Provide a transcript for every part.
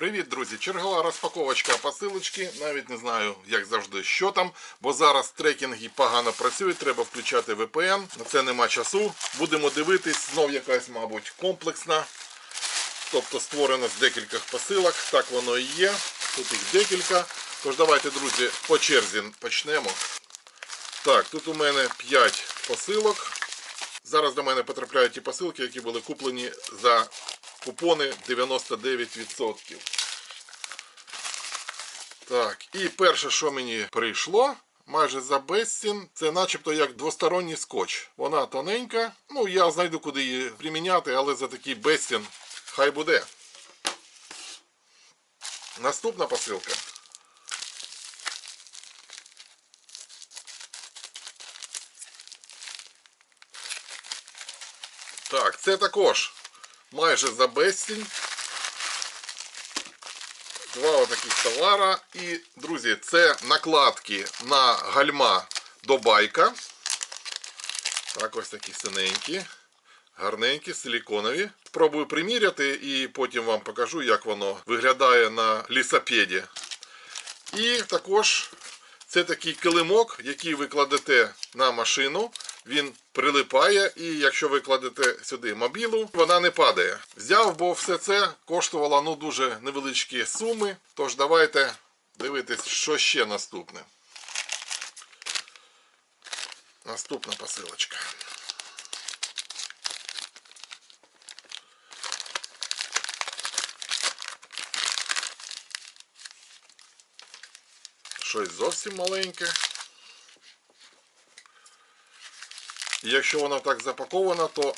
Привіт, друзі! Чергова розпаковочка посилочки. Навіть не знаю, як завжди, що там, бо зараз трекінги погано працюють, треба включати VPN. На це нема часу. Будемо дивитись, знов якась, мабуть, комплексна. Тобто створено з декількох посилок. Так воно і є. Тут їх декілька. Тож давайте, друзі, по черзі почнемо. Так, тут у мене 5 посилок. Зараз до мене потрапляють ті посилки, які були куплені за купони 99%. Так, і перше, що мені прийшло, майже за безцін, це начебто як двосторонній скотч. Вона тоненька, ну я знайду куди її приміняти, але за такий безцін хай буде. Наступна посилка. Так, це також майже за безцінь. Два отаких товара. І, друзі, це накладки на гальма до байка. Так, ось такі синенькі, гарненькі, силіконові. Спробую приміряти і потім вам покажу, як воно виглядає на лісопеді. І також це такий килимок, який ви кладете на машину. Він прилипає, і якщо ви кладете сюди мобілу, вона не падає. Взяв, бо все це коштувало ну, дуже невеличкі суми. Тож давайте дивитись, що ще наступне. Наступна посилочка. Щось зовсім маленьке. І якщо воно так запаковано, то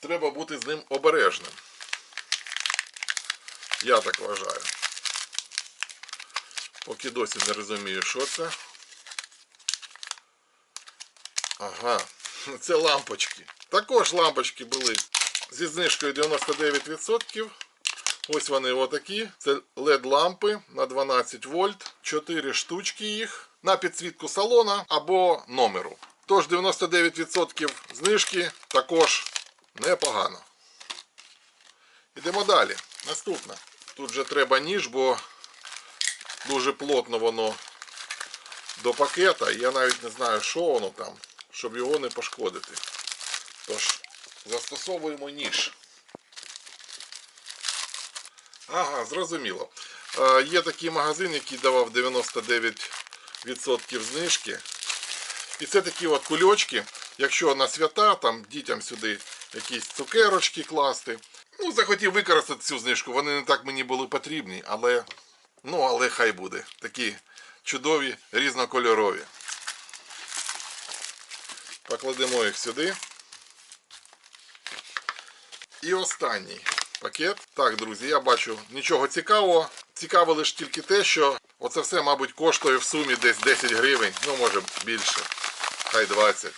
треба бути з ним обережним. Я так вважаю. Поки досі не розумію, що це. Ага, це лампочки. Також лампочки були зі знижкою 99%. Ось вони отакі. Це LED-лампи на 12 вольт. 4 штучки їх на підсвітку салона або номеру. Тож 99% знижки також непогано. Йдемо далі. Наступне. Тут же треба ніж, бо дуже плотно воно до пакета. Я навіть не знаю, що воно там, щоб його не пошкодити. Тож, застосовуємо ніж. Ага, зрозуміло. Е, є такий магазин, який давав 99% знижки. І це такі от кульочки. Якщо на свята, там дітям сюди якісь цукерочки класти. Ну, захотів використати цю знижку. Вони не так мені були потрібні, але, ну, але хай буде. Такі чудові, різнокольорові. Покладемо їх сюди. І останній пакет. Так, друзі, я бачу нічого цікавого. Цікаво лише тільки те, що оце все, мабуть, коштує в сумі десь 10 гривень, ну може більше, хай 20.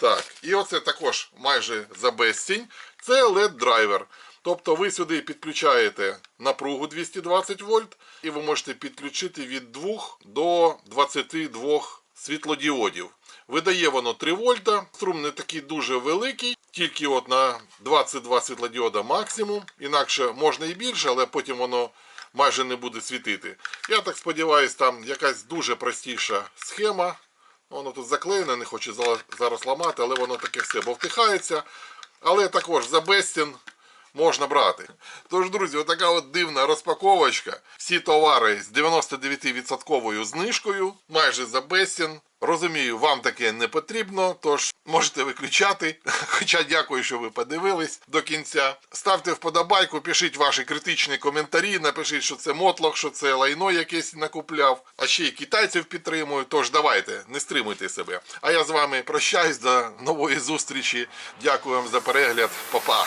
Так, і оце також майже за безцінь. Це LED-драйвер. Тобто ви сюди підключаєте напругу 220 вольт, і ви можете підключити від 2 до 22 світлодіодів. Видає воно 3 вольта. Струм не такий дуже великий, тільки от на 22 світлодіода максимум. Інакше можна і більше, але потім воно майже не буде світити. Я так сподіваюся, там якась дуже простіша схема. Воно тут заклеєне, не хочу зараз ламати, але воно таке все бовтихається. Але також за безцін можна брати. Тож, друзі, отака от дивна розпаковочка. Всі товари з 99% знижкою, майже за безцін. Розумію, вам таке не потрібно, тож можете виключати. Хоча дякую, що ви подивились до кінця. Ставте вподобайку, пишіть ваші критичні коментарі, напишіть, що це мотлох, що це лайно якесь накупляв. А ще й китайців підтримую. Тож давайте, не стримуйте себе. А я з вами прощаюсь до нової зустрічі. Дякую вам за перегляд. Па-па.